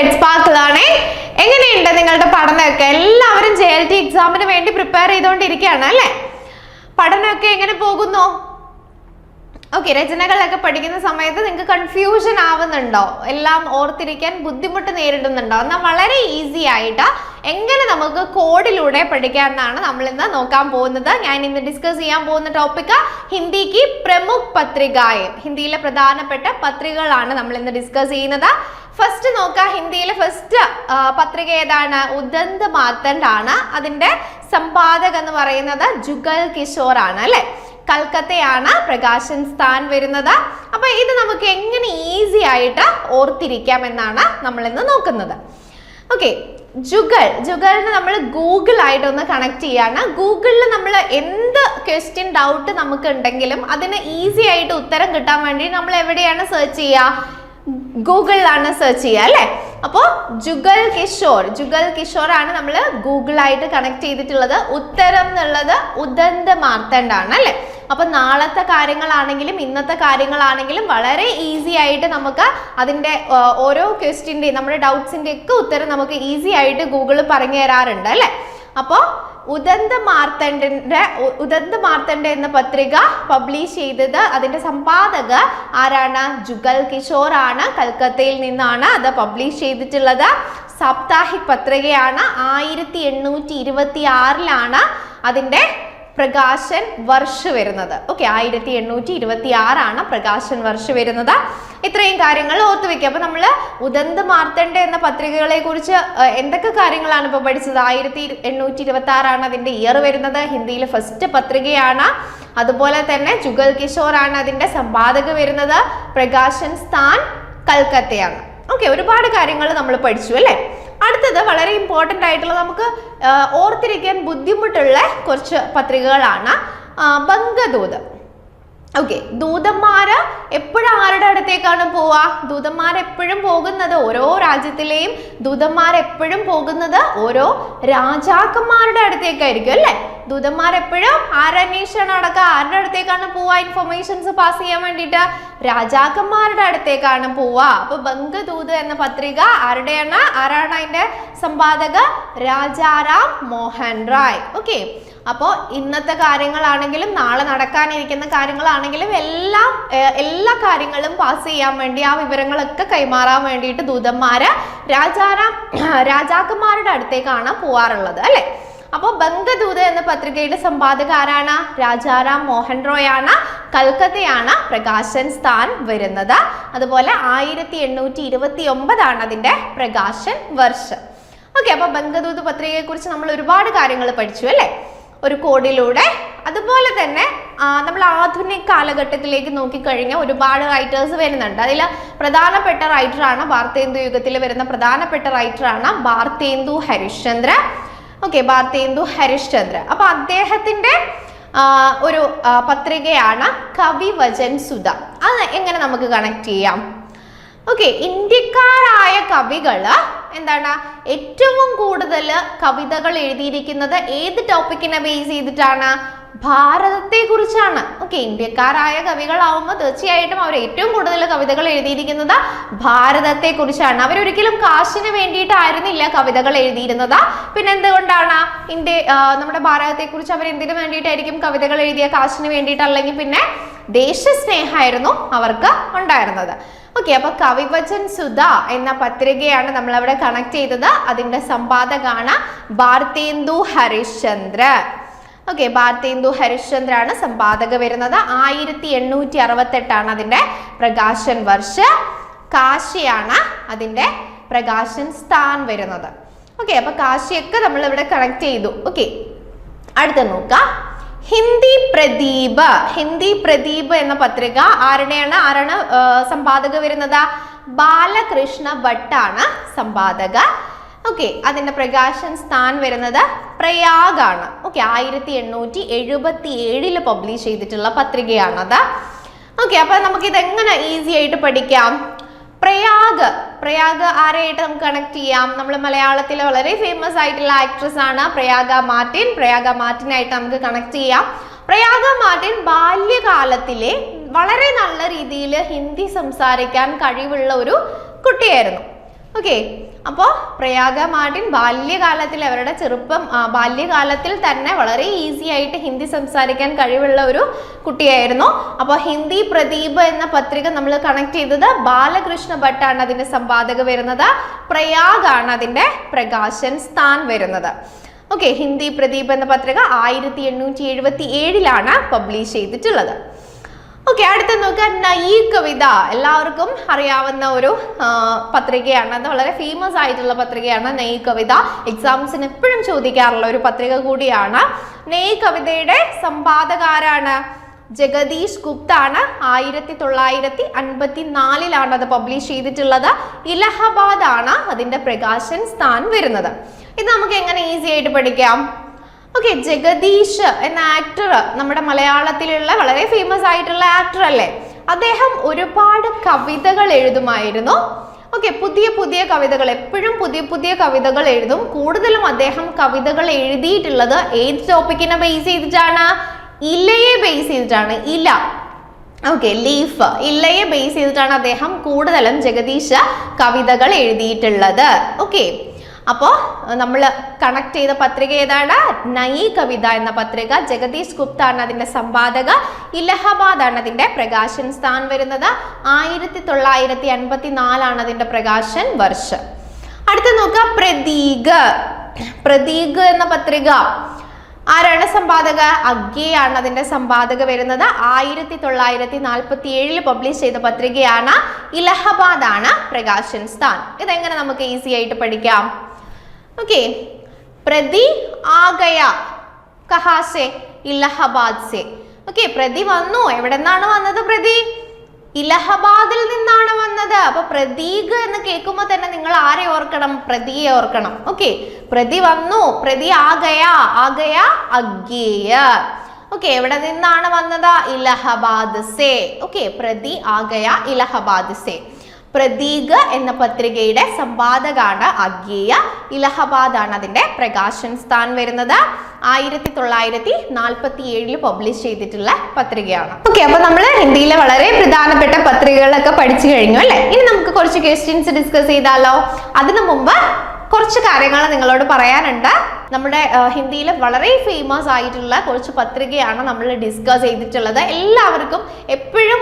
Red സ്പാർക്കിളാണേ എങ്ങനെയുണ്ട് നിങ്ങളുടെ പഠനമൊക്കെ? എല്ലാവരും ജെ എൽ ടി എക്സാമിന് വേണ്ടി പ്രിപ്പയർ ചെയ്തുകൊണ്ടിരിക്കുകയാണ് അല്ലേ? പഠനമൊക്കെ എങ്ങനെ പോകുന്നു? ഓക്കെ രചനകളൊക്കെ പഠിക്കുന്ന സമയത്ത് നിങ്ങൾക്ക് കൺഫ്യൂഷൻ ആവുന്നുണ്ടോ? എല്ലാം ഓർത്തിരിക്കാൻ ബുദ്ധിമുട്ട് നേരിടുന്നുണ്ടോ? എന്നാൽ വളരെ ഈസി ആയിട്ട് എങ്ങനെ നമുക്ക് കോഡിലൂടെ പഠിക്കാമെന്നാണ് നമ്മൾ ഇന്ന് നോക്കാൻ പോകുന്നത്. ഞാൻ ഇന്ന് ഡിസ്കസ് ചെയ്യാൻ പോകുന്ന ടോപ്പിക് ഹിന്ദിക്ക് പ്രമുഖ് പത്രികായ ഹിന്ദിയിലെ പ്രധാനപ്പെട്ട പത്രികകളാണ് നമ്മൾ ഇന്ന് ഡിസ്കസ് ചെയ്യുന്നത്. ഫസ്റ്റ് നോക്കുക ഹിന്ദിയിലെ ഫസ്റ്റ് പത്രിക ഏതാണ്? ഉദന്ത് മാത്തണ്ട് ആണ് അതിന്റെ സമ്പാദക് എന്ന് പറയുന്നത് ജുഗൽ കിഷോർ ആണ് അല്ലെ? കൽക്കത്തയാണ് പ്രകാശൻ സ്ഥാൻ വരുന്നത്. അപ്പൊ ഇത് നമുക്ക് എങ്ങനെ ഈസി ആയിട്ട് ഓർത്തിരിക്കാം എന്നാണ് നമ്മൾ ഇന്ന് നോക്കുന്നത്. ഓക്കെ ജുഗൾ ജുഗളിന് നമ്മൾ ഗൂഗിൾ ആയിട്ടൊന്ന് കണക്ട് ചെയ്യാണ്. ഗൂഗിളിൽ നമ്മൾ എന്ത് ക്വസ്റ്റ്യൻ ഡൗട്ട് നമുക്ക് ഉണ്ടെങ്കിലും അതിന് ഈസി ആയിട്ട് ഉത്തരം കിട്ടാൻ വേണ്ടി നമ്മൾ എവിടെയാണ് സെർച്ച് ചെയ്യുക? ഗൂഗിളിലാണ് സെർച്ച് ചെയ്യുക അല്ലേ? അപ്പോൾ ജുഗൽ കിഷോർ ജുഗൽ കിഷോർ ആണ് നമ്മൾ ഗൂഗിളായിട്ട് കണക്ട് ചെയ്തിട്ടുള്ളത്. ഉത്തരം എന്നുള്ളത് ഉദന്ത മാർത്തണ്ടാണ് അല്ലേ? അപ്പൊ നാളത്തെ കാര്യങ്ങളാണെങ്കിലും ഇന്നത്തെ കാര്യങ്ങളാണെങ്കിലും വളരെ ഈസി ആയിട്ട് നമുക്ക് അതിന്റെ ഓരോ ക്വസ്റ്റിന്റെയും നമ്മുടെ ഡൗട്ട്സിന്റെ ഒക്കെ ഉത്തരം നമുക്ക് ഈസി ആയിട്ട് ഗൂഗിൾ പറഞ്ഞു തരാറുണ്ട് അല്ലേ? അപ്പോൾ ഉദന്ത മാർത്തണ്ഡന്റെ ഉദന്ത മാർത്തണ്ഡ എന്ന പത്രിക പബ്ലിഷ് ചെയ്തത് അതിന്റെ സമ്പാദക ആരാണ്? ജുഗൽ കിഷോർ ആണ് കൽക്കത്തയിൽ നിന്നാണ് അത് പബ്ലിഷ് ചെയ്തിട്ടുള്ളത്. സാപ്താഹിക് പത്രികയാണ് ആയിരത്തി എണ്ണൂറ്റി ഇരുപത്തി ആറിലാണ് അതിന്റെ പ്രകാശൻ വർഷ വരുന്നത്. ഓക്കെ ആയിരത്തി എണ്ണൂറ്റി ഇരുപത്തി ആറാണ് പ്രകാശൻ വർഷ വരുന്നത്. ഇത്രയും കാര്യങ്ങൾ ഓർത്തു വെക്കുക അപ്പൊ നമ്മൾ ഉദന്ത് മാർത്തണ്ഡ എന്ന പത്രികകളെ കുറിച്ച് എന്തൊക്കെ കാര്യങ്ങളാണ് ഇപ്പോൾ പഠിച്ചത്? ആയിരത്തി എണ്ണൂറ്റി ഇരുപത്തി ആറാണ് അതിന്റെ ഇയർ വരുന്നത്. ഹിന്ദിയിലെ ഫസ്റ്റ് പത്രികയാണ്. അതുപോലെ തന്നെ ജുഗൽ കിഷോർ ആണ് അതിന്റെ സമ്പാദക വരുന്നത്. പ്രകാശൻ സ്ഥാൻ കൽക്കത്തയാണ്. ഓക്കെ ഒരുപാട് കാര്യങ്ങൾ നമ്മൾ പഠിച്ചു അല്ലേ? അടുത്തത് വളരെ ഇമ്പോർട്ടന്റ് ആയിട്ടുള്ള നമുക്ക് ഓർത്തിരിക്കാൻ ബുദ്ധിമുട്ടുള്ള കുറച്ച് പത്രികകളാണ് ബംഗദൂത്. ഓക്കെ ദൂതന്മാര് എപ്പോഴും ആരുടെ അടുത്തേക്കാണ് പോവാ ദൂതന്മാർ എപ്പോഴും പോകുന്നത് ഓരോ രാജ്യത്തിലെയും ദൂതന്മാർ എപ്പോഴും പോകുന്നത് ഓരോ രാജാക്കന്മാരുടെ അടുത്തേക്കായിരിക്കും അല്ലേ? ദൂതന്മാർ എപ്പോഴും ആരന്വേഷണം അടക്കം ആരുടെ അടുത്തേക്കാണ് പോവാ ഇൻഫർമേഷൻസ് പാസ് ചെയ്യാൻ വേണ്ടിയിട്ട് രാജാക്കന്മാരുടെ അടുത്തേക്കാണ് പോവാ അപ്പൊ ബംഗദൂത് എന്ന പത്രിക ആരുടെയാണ്? ആരാണ് അതിന്റെ സമ്പാദക രാജാറാം മോഹൻ റായ്. ഓക്കെ അപ്പോൾ ഇന്നത്തെ കാര്യങ്ങളാണെങ്കിലും നാളെ നടക്കാനിരിക്കുന്ന കാര്യങ്ങളാണെങ്കിലും എല്ലാം എല്ലാ കാര്യങ്ങളും പാസ് ചെയ്യാൻ വേണ്ടി ആ വിവരങ്ങളൊക്കെ കൈമാറാൻ വേണ്ടിയിട്ട് ദൂതന്മാര് രാജാറാം രാജാക്കന്മാരുടെ അടുത്തേക്കാണ് പോവാറുള്ളത്. അല്ലെ? അപ്പോൾ ബംഗദൂത് എന്ന പത്രികയുടെ സമ്പാദക ആരാണ്? രാജാറാം മോഹൻ റോയ് ആണ് കൽക്കത്തയാണ് പ്രകാശൻ സ്ഥാൻ വരുന്നത്. അതുപോലെ ആയിരത്തി എണ്ണൂറ്റി ഇരുപത്തി ഒമ്പതാണ് അതിന്റെ പ്രകാശൻ വർഷം. ഓക്കെ അപ്പോൾ ബംഗദൂത് പത്രികയെ കുറിച്ച് നമ്മൾ ഒരുപാട് കാര്യങ്ങൾ പഠിച്ചു അല്ലേ? ഒരു കോഡിലൂടെ. അതുപോലെ തന്നെ നമ്മൾ ആധുനിക കാലഘട്ടത്തിലേക്ക് നോക്കിക്കഴിഞ്ഞാൽ ഒരുപാട് റൈറ്റേഴ്സ് വരുന്നുണ്ട്. അതിൽ പ്രധാനപ്പെട്ട റൈറ്ററാണ് ഭാരതേന്ദു യുഗത്തിൽ വരുന്ന പ്രധാനപ്പെട്ട റൈറ്ററാണ് ഭാരതേന്ദു ഹരിശ്ചന്ദ്ര ഓക്കെ ഭാരതേന്ദു ഹരിശ്ചന്ദ്ര അപ്പൊ അദ്ദേഹത്തിന്റെ ഒരു പത്രികയാണ് കവി വചൻ സുധ. അത് എങ്ങനെ നമുക്ക് കണക്ട് ചെയ്യാം? ഓക്കെ ഇന്ത്യക്കാരായ കവികൾ എന്താണ്? ഏറ്റവും കൂടുതൽ കവിതകൾ എഴുതിയിരിക്കുന്നത് ഏത് ടോപ്പിക്കിനെ ബേസ് ചെയ്തിട്ടാണ്? ഭാരതത്തെ കുറിച്ചാണ് ഓക്കെ ഇന്ത്യക്കാരായ കവികളാവുമ്പോൾ തീർച്ചയായിട്ടും അവർ ഏറ്റവും കൂടുതൽ കവിതകൾ എഴുതിയിരിക്കുന്നത് ഭാരതത്തെ കുറിച്ചാണ് അവരൊരിക്കലും കാശിന് വേണ്ടിയിട്ടായിരുന്നില്ല കവിതകൾ എഴുതിയിരുന്നത്. പിന്നെ എന്തുകൊണ്ടാണ് ഇന്ത്യ നമ്മുടെ ഭാരതത്തെ കുറിച്ച് അവർ എന്തിനു വേണ്ടിയിട്ടായിരിക്കും കവിതകൾ എഴുതിയ? കാശിന് വേണ്ടിയിട്ടല്ലെങ്കിൽ പിന്നെ ദേശസ്നേഹമായിരുന്നു അവർക്ക് ഉണ്ടായിരുന്നത്. ഓക്കെ അപ്പൊ കവിവചൻ സുധ എന്ന പത്രികയാണ് നമ്മളവിടെ കണക്ട് ചെയ്തത്. അതിന്റെ സമ്പാദകാണ് ഭാരതേന്ദു ഹരിശ്ചന്ദ്ര ഓക്കെ ഭാരതേന്ദു ഹരിശ്ചന്ദ്ര ആണ് സമ്പാദക വരുന്നത് ആയിരത്തി എണ്ണൂറ്റി അറുപത്തെട്ടാണ് അതിന്റെ പ്രകാശൻ വർഷ. കാശിയാണ് അതിന്റെ പ്രകാശൻ സ്ഥാൻ വരുന്നത്. ഓക്കെ അപ്പൊ കാശിയൊക്കെ നമ്മൾ ഇവിടെ കണക്ട് ചെയ്തു. ഓക്കെ അടുത്ത നോക്കാം. ഹിന്ദി പ്രദീപ്. ഹിന്ദി പ്രദീപ് എന്ന പത്രിക ആരുടെയാണ്? ആരാണ് സമ്പാദക വരുന്നത്? ബാലകൃഷ്ണ ഭട്ടാണ് സമ്പാദക. ഓക്കെ അതിന്റെ പ്രകാശൻ സ്ഥാൻ വരുന്നത് പ്രയാഗാണ്. ഓക്കെ ആയിരത്തി എണ്ണൂറ്റി എഴുപത്തി ഏഴിൽ പബ്ലിഷ് ചെയ്തിട്ടുള്ള പത്രികയാണത്. ഓക്കെ അപ്പൊ നമുക്ക് ഇത് എങ്ങനെ ഈസി ആയിട്ട് പഠിക്കാം? പ്രയാഗ്. പ്രയാഗ് ആരെയായിട്ട് നമുക്ക് കണക്ട് ചെയ്യാം? നമ്മൾ മലയാളത്തിൽ വളരെ ഫേമസ് ആയിട്ടുള്ള ആക്ട്രസ് ആണ് പ്രയാഗ മാർട്ടിൻ. പ്രയാഗ മാർട്ടിനായിട്ട് നമുക്ക് കണക്ട് ചെയ്യാം. പ്രയാഗ മാർട്ടിൻ ബാല്യകാലത്തിലെ വളരെ നല്ല രീതിയിൽ ഹിന്ദി സംസാരിക്കാൻ കഴിവുള്ള ഒരു കുട്ടിയായിരുന്നു. ഓക്കെ അപ്പോൾ പ്രയാഗ മാർട്ടിൻ ബാല്യകാലത്തിൽ അവരുടെ ചെറുപ്പം ബാല്യകാലത്തിൽ തന്നെ വളരെ ഈസി ആയിട്ട് ഹിന്ദി സംസാരിക്കാൻ കഴിവുള്ള ഒരു കുട്ടിയായിരുന്നു. അപ്പോൾ ഹിന്ദി പ്രദീപ് എന്ന പത്രിക നമ്മൾ കണക്ട് ചെയ്തത് ബാലകൃഷ്ണ ഭട്ടാണ് അതിന്റെ സമ്പാദക വരുന്നത്. പ്രയാഗ് ആണ് അതിന്റെ പ്രകാശൻ സ്ഥാൻ വരുന്നത്. ഓക്കെ ഹിന്ദി പ്രദീപ് എന്ന പത്രിക ആയിരത്തി എണ്ണൂറ്റി എഴുപത്തി ഏഴിലാണ് പബ്ലിഷ് ചെയ്തിട്ടുള്ളത്. ഓക്കെ അടുത്ത നോക്കുക നയി കവിത. എല്ലാവർക്കും അറിയാവുന്ന ഒരു പത്രികയാണ്. അത് വളരെ ഫേമസ് ആയിട്ടുള്ള പത്രികയാണ് നെയ് കവിത. എക്സാംസിന് എപ്പോഴും ചോദിക്കാറുള്ള ഒരു പത്രിക കൂടിയാണ്. നെയ് കവിതയുടെ സമ്പാദകാരാണ് ജഗദീഷ് ഗുപ്ത ആണ് ആയിരത്തി തൊള്ളായിരത്തി അൻപത്തി നാലിലാണ് അത് പബ്ലിഷ് ചെയ്തിട്ടുള്ളത്. ഇലഹബാദ് ആണ് അതിന്റെ പ്രകാശൻ സ്ഥാൻ വരുന്നത്. ഇത് നമുക്ക് എങ്ങനെ ഈസി ആയിട്ട് പഠിക്കാം? ഓക്കെ ജഗദീഷ് എന്ന ആക്ടർ നമ്മുടെ മലയാളത്തിലുള്ള വളരെ ഫേമസ് ആയിട്ടുള്ള ആക്ടർ അല്ലേ? അദ്ദേഹം ഒരുപാട് കവിതകൾ എഴുതുമായിരുന്നു. ഓക്കെ പുതിയ പുതിയ കവിതകൾ എപ്പോഴും പുതിയ പുതിയ കവിതകൾ എഴുതും. കൂടുതലും അദ്ദേഹം കവിതകൾ എഴുതിയിട്ടുള്ളത് ഏത് ടോപ്പിക്കിനെ ബേസ് ചെയ്തിട്ടാണ്? ഇലയെ ബേസ് ചെയ്തിട്ടാണ്. ഇല. ഓക്കെ ലീഫ് ഇല്ലയെ ബേസ് ചെയ്തിട്ടാണ് അദ്ദേഹം കൂടുതലും ജഗദീഷ് കവിതകൾ എഴുതിയിട്ടുള്ളത്. ഓക്കെ അപ്പോൾ നമ്മൾ കണക്ട് ചെയ്ത പത്രിക ഏതാണ്? നയി കവിത എന്ന പത്രിക. ജഗദീഷ് ഗുപ്ത ആണ് അതിന്റെ സമ്പാദക ഇലഹബാദ് ആണ് അതിന്റെ പ്രകാശൻ സ്ഥാൻ വരുന്നത്. ആയിരത്തി തൊള്ളായിരത്തി അൻപത്തി നാലാണ് അതിന്റെ പ്രകാശൻ വർഷം. അടുത്ത നോക്കുക പ്രതീക് പ്രതീക് എന്ന പത്രിക. ആരാണ് സമ്പാദക അഗ്ഗയാണ് അതിന്റെ സമ്പാദക വരുന്നത്. ആയിരത്തി തൊള്ളായിരത്തി നാൽപ്പത്തി ഏഴിൽ പബ്ലിഷ് ചെയ്ത പത്രികയാണ്. ഇലഹബാദ് ആണ് പ്രകാശൻ സ്ഥാൻ ഇതെങ്ങനെ നമുക്ക് ഈസി ആയിട്ട് പഠിക്കാം? ഓക്കെ പ്രതി ആഗയ. കഹാസെ ഇലഹബാദ് സെ ഓക്കെ പ്രതി വന്നു. എവിടെ നിന്നാണ് വന്നത് പ്രതി? ഇലഹബാദിൽ നിന്നാണ് വന്നത്. അപ്പൊ പ്രതീക് എന്ന് കേൾക്കുമ്പോൾ തന്നെ നിങ്ങൾ ആരെ ഓർക്കണം? പ്രതിയെ ഓർക്കണം. ഓക്കെ പ്രതി വന്നു. പ്രതി ആഗയ. ആഗയ അഗ്ഗേയ. ഓക്കെ എവിടെ നിന്നാണ് വന്നത്? ഇലഹബാദ് സെ ഓക്കെ പ്രതി ആഗയ ഇലഹബാദ് സേ പ്രതീക് എന്ന പത്രികയുടെ സമ്പാദകാണ് അഗ്ഗേയ ഇലഹബാദാണ് ആണ് അതിന്റെ പ്രകാശൻ സ്ഥാൻ വരുന്നത്. ആയിരത്തി തൊള്ളായിരത്തി നാൽപ്പത്തി ഏഴിൽ പബ്ലിഷ് ചെയ്തിട്ടുള്ള പത്രികയാണ്. ഓക്കെ അപ്പൊ നമ്മൾ ഹിന്ദിയിലെ വളരെ പ്രധാനപ്പെട്ട പത്രികകളൊക്കെ പഠിച്ചു കഴിഞ്ഞു അല്ലെ? ഇനി നമുക്ക് കുറച്ച് ക്വസ്റ്റ്യൻസ് ഡിസ്കസ് ചെയ്താലോ? അതിനു മുമ്പ് കുറച്ച് കാര്യങ്ങൾ നിങ്ങളോട് പറയാനുണ്ട്. നമ്മുടെ ഹിന്ദിയിൽ വളരെ ഫേമസ് ആയിട്ടുള്ള കുറച്ച് പത്രികയാണ് നമ്മൾ ഡിസ്കസ് ചെയ്തിട്ടുള്ളത്. എല്ലാവർക്കും എപ്പോഴും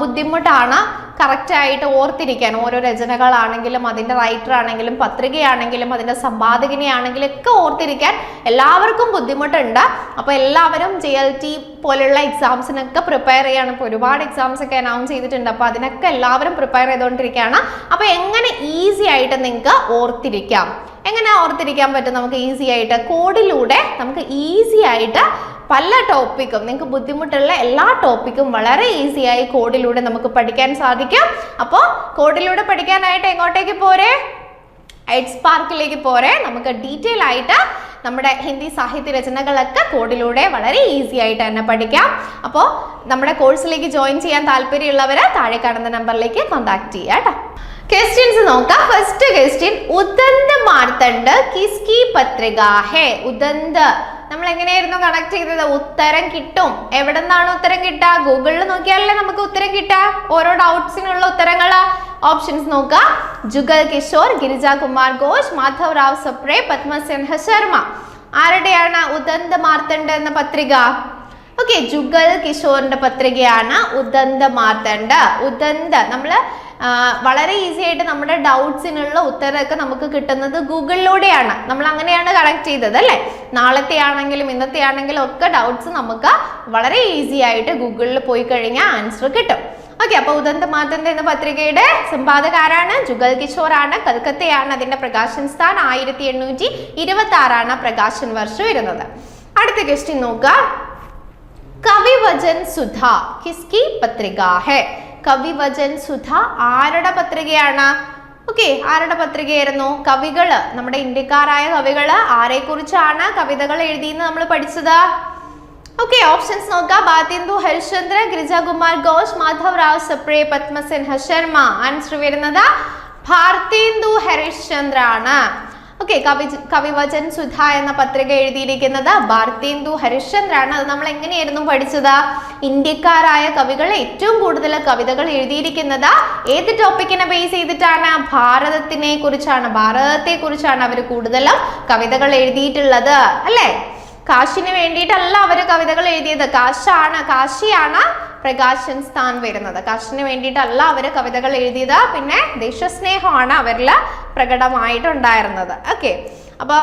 ബുദ്ധിമുട്ടാണ് കറക്റ്റ് ആയിട്ട് ഓർത്തിരിക്കാൻ ഓരോ രചനകളാണെങ്കിലും അതിന്റെ റൈറ്റർ ആണെങ്കിലും പത്രികയാണെങ്കിലും അതിന്റെ സമ്പാദകനെയാണെങ്കിലും ഒക്കെ ഓർത്തിരിക്കാൻ എല്ലാവർക്കും ബുദ്ധിമുട്ടുണ്ട്. അപ്പോൾ എല്ലാവരും ജെ എൽ ടി പോലെയുള്ള എക്സാംസിനൊക്കെ പ്രിപ്പയർ ചെയ്യാണ്. ഇപ്പോൾ ഒരുപാട് എക്സാംസ് ഒക്കെ അനൗൺസ് ചെയ്തിട്ടുണ്ട്. അപ്പോൾ അതിനൊക്കെ എല്ലാവരും പ്രിപ്പയർ ചെയ്തുകൊണ്ടിരിക്കുകയാണ് അപ്പോൾ എങ്ങനെ ഈസി ആയിട്ട് നിങ്ങൾക്ക് ഓർത്തിരിക്കാം? എങ്ങനെ ഓർത്തിരിക്കാൻ പറ്റും? നമുക്ക് ഈസി ആയിട്ട് കോഡിലൂടെ നമുക്ക് ഈസി ആയിട്ട് പല ടോപ്പിക്കും നിങ്ങൾക്ക് ബുദ്ധിമുട്ടുള്ള എല്ലാ ടോപ്പിക്കും വളരെ ഈസിയായി കോഡിലൂടെ നമുക്ക് പഠിക്കാൻ സാധിക്കും. അപ്പോൾ കോഡിലൂടെ പഠിക്കാനായിട്ട് എങ്ങോട്ടേക്ക് പോരെ? എഡ്സ് പാർക്കിലേക്ക് പോരെ. നമുക്ക് ഡീറ്റെയിൽ ആയിട്ട് നമ്മുടെ ഹിന്ദി സാഹിത്യ രചനകളൊക്കെ കോഡിലൂടെ വളരെ ഈസി ആയിട്ട് തന്നെ പഠിക്കാം. അപ്പോൾ നമ്മുടെ കോഴ്സിലേക്ക് ജോയിൻ ചെയ്യാൻ താല്പര്യമുള്ളവർ താഴെ കാണുന്ന നമ്പറിലേക്ക് കോൺടാക്ട് ചെയ്യുക കേട്ടോ. ക്വസ്റ്റ്യൻസ് നോക്കാം. ഫസ്റ്റ് ക്വസ്റ്റ്യൻ ഉദന്ത മാർത്തണ്ട് കിസ്കി പത്രിക ഹേ ഉദന്ത് നമ്മൾ എങ്ങനെയായിരുന്നു കണക്ട് ചെയ്തത്? ഉത്തരം കിട്ടും. എവിടെ നിന്നാണ് ഉത്തരം കിട്ടുക? ഗൂഗിളിൽ നോക്കിയാലല്ലേ നമുക്ക് ഉത്തരം കിട്ടുക. ഓരോ ഡൗട്ട്സിനുള്ള ഉത്തരങ്ങൾ ഓപ്ഷൻസ് നോക്കുക. ജുഗൽ കിഷോർ ഗിരിജ കുമാർ ഘോഷ് മാധവ് റാവ് സപ്രേ പത്മസിൻഹ ശർമ്മ ആരുടെയാണ് ഉദന്ത മാർത്തണ്ട് എന്ന പത്രിക? ഓക്കെ ജുഗൽ കിഷോറിന്റെ പത്രികയാണ് ഉദന്ത മാർത്തണ്ട് ഉദന്ത നമ്മൾ വളരെ ഈസി ആയിട്ട് നമ്മുടെ ഡൗട്ട്സിനുള്ള ഉത്തരമൊക്കെ നമുക്ക് കിട്ടുന്നത് ഗൂഗിളിലൂടെയാണ്. നമ്മൾ അങ്ങനെയാണ് കണക്ട് ചെയ്തത് അല്ലേ? നാളത്തെ ആണെങ്കിലും ഇന്നത്തെ ആണെങ്കിലും ഒക്കെ ഡൗട്ട്സ് നമുക്ക് വളരെ ഈസി ആയിട്ട് ഗൂഗിളിൽ പോയി കഴിഞ്ഞാൽ ആൻസർ കിട്ടും. ഓക്കെ അപ്പൊ ഉദന്ത മാതന്ത എന്ന പത്രികയുടെ സമ്പാദകാരാണ് ജുഗൽ കിഷോർ ആണ് കൽക്കത്തയാണ് അതിന്റെ പ്രകാശൻ സ്ഥാൻ ആയിരത്തി എണ്ണൂറ്റി ഇരുപത്തി ആറാണ് പ്രകാശൻ വർഷം വരുന്നത്. അടുത്ത ക്വസ്റ്റ്യൻ നോക്കുക കവിവചൻ സുധ കിസ്കി പത്രിക ഹെ. കവിവചൻ സുധ ആരുടെ പത്രികയാണ്? ഓക്കെ ആരുടെ പത്രികയായിരുന്നു? കവികൾ നമ്മുടെ ഇന്ത്യക്കാരായ കവികൾ. ആരെ കുറിച്ചാണ് കവിതകൾ എഴുതിയെന്ന് നമ്മൾ പഠിച്ചത്? ഓക്കെ ഓപ്ഷൻസ് നോക്കാം. ബാത്തിന്ദു ഹരിശ്ചന്ദ്ര ഗിരിജകുമാർ ഘോഷ് മാധവ് റാവ് സപ്രേ പത്മസിൻഹ ശർമ്മ. ആൻസർ വരുന്നത് ഭാർത്തേന്ദു ഹരിശ്ചന്ദ്ര ആണ് ഓക്കെ കവി കവിവചൻ സുധ എന്ന പത്രിക എഴുതിയിരിക്കുന്നത് ഭാരതേന്ദു ഹരിശ്ചന്ദ്രാണ്. അത് നമ്മൾ എങ്ങനെയായിരുന്നു പഠിച്ചത്? ഇന്ത്യക്കാരായ കവികൾ ഏറ്റവും കൂടുതൽ കവിതകൾ എഴുതിയിരിക്കുന്നത് ഏത് ടോപ്പിക്കിനെ ബേസ് ചെയ്തിട്ടാണ്? ഭാരതത്തിനെ കുറിച്ചാണ്. ഭാരതത്തെ കുറിച്ചാണ് അവർ കൂടുതലും കവിതകൾ എഴുതിയിട്ടുള്ളത് അല്ലേ? കാശിന് വേണ്ടിയിട്ടല്ല അവർ കവിതകൾ എഴുതിയത്. കാശാണ് കാശിയാണ് പ്രകാശൻ സ്ഥാൻ വരുന്നത്. കാശിന് വേണ്ടിയിട്ടല്ല അവർ കവിതകൾ എഴുതിയത്. പിന്നെ ദേശസ്നേഹമാണ് അവരിൽ പ്രകടമായിട്ടുണ്ടായിരുന്നത്. ഓക്കെ അപ്പോൾ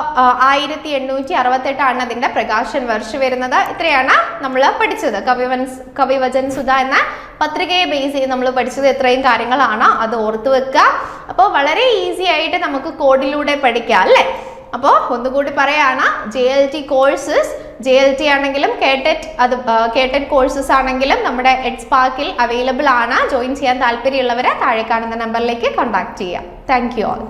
ആയിരത്തി എണ്ണൂറ്റി അറുപത്തെട്ടാണ് അതിന്റെ പ്രകാശൻ വർഷം വരുന്നത്. ഇത്രയാണ് നമ്മൾ പഠിച്ചത്. കവിവൻ കവിവചൻ സുധ എന്ന പത്രികയെ ബേസ് ചെയ്ത് നമ്മൾ പഠിച്ചത് ഇത്രയും കാര്യങ്ങളാണ്. അത് ഓർത്തു വെക്കുക. അപ്പോൾ വളരെ ഈസി ആയിട്ട് നമുക്ക് കോഡിലൂടെ പഠിക്കാം അല്ലേ? അപ്പോൾ ഒന്നുകൂടി പറയാണ് J L T courses J L T ആണെങ്കിലും കേട്ടറ്റ് അത് കേട്ടറ്റ് കോഴ്സസ് ആണെങ്കിലും നമ്മുടെ എഡ്സ് പാർക്കിൽ അവൈലബിൾ ആണ്. ജോയിൻ ചെയ്യാൻ താല്പര്യമുള്ളവരെ താഴെ കാണുന്ന നമ്പറിലേക്ക് കോൺടാക്ട് ചെയ്യാം. Thank you all